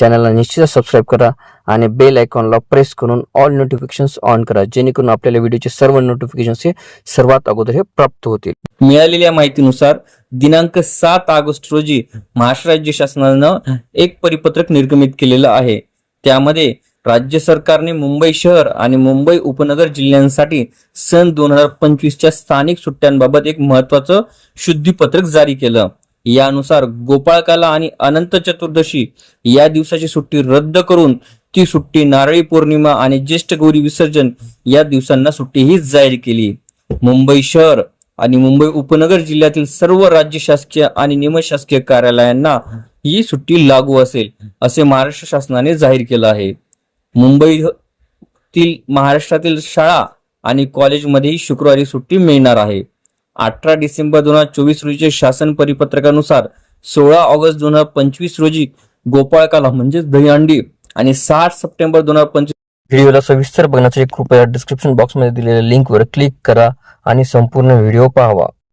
चॅनलला निश्चित सबस्क्राईब करा आणि बेल आयकॉनला प्रेस करून ऑल नोटिफिकेशन्स ऑन करा जेणेकरून आपल्याला व्हिडिओचे सर्व नोटिफिकेशन्स हे सर्वात अगोदर हे प्राप्त होतील. मिळालेल्या माहितीनुसार दिनांक सात ऑगस्ट रोजी महाराष्ट्र राज्य शासनानं एक परिपत्रक निर्गमित केलेलं आहे. त्यामध्ये राज्य सरकारने मुंबई शहर आणि मुंबई उपनगर जिल्ह्यांसाठी सन दोन हजार पंचवीसच्या स्थानिक सुट्ट्यांबाबत एक महत्वाचं शुद्धीपत्रक जारी केलं. यानुसार गोपाळकाला आणि अनंत चतुर्दशी या दिवसाची सुट्टी रद्द करून ती सुट्टी नारळी पौर्णिमा आणि ज्येष्ठ गौरी विसर्जन या दिवसांना सुट्टी ही जाहीर केली. मुंबई शहर आणि मुंबई उपनगर जिल्ह्यातील सर्व राज्य शासकीय आणि निमशासकीय कार्यालयांना ही सुट्टी लागू असेल असे महाराष्ट्र शासनाने जाहीर केलं आहे. मुंबईतील महाराष्ट्रातील शाळा आणि कॉलेजमध्येही शुक्रवारी सुट्टी मिळणार आहे. अठरा डिसेंबर दोन हजार चोवीस रोजीच्या शासन परिपत्रकानुसार सोळा ऑगस्ट दोन हजार पंचवीस रोजी गोपाळकाला म्हणजेच दहीहंडी आणि साठ सप्टेंबर दोन हजार पंचवीस व्हिडिओला सविस्तर बघण्यासाठी कृपया डिस्क्रिप्शन बॉक्समध्ये दिलेल्या लिंकवर क्लिक करा आणि संपूर्ण व्हिडिओ पाहावा.